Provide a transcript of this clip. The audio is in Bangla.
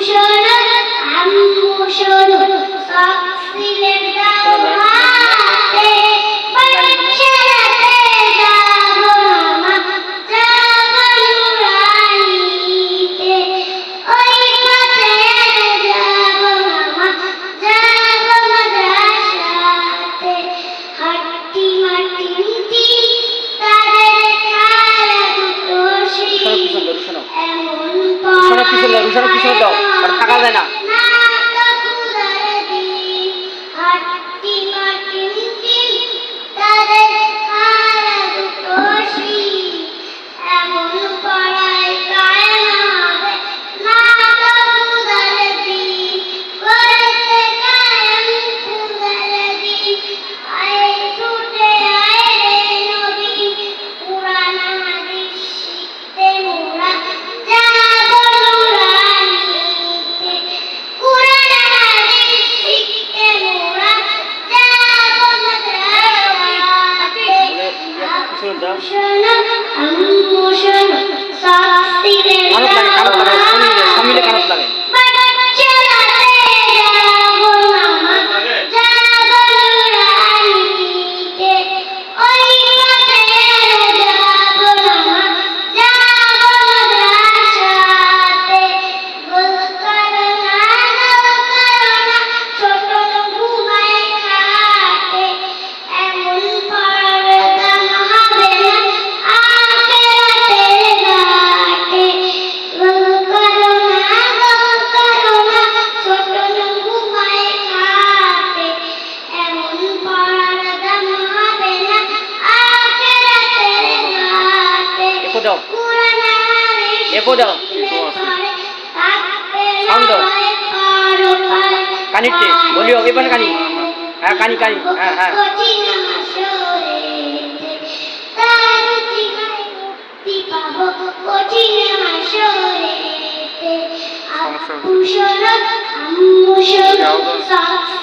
শোনো আম্মু শোনো সব পিছনে দাও রুশানের পিছনে দাও আর থাকা যায় না। খোদা দাও এপো দাও সাউন্ড দাও। কানিতে বলিও এবার কানি। হ্যাঁ কানি কানি। হ্যাঁ হ্যাঁ। সমস্যা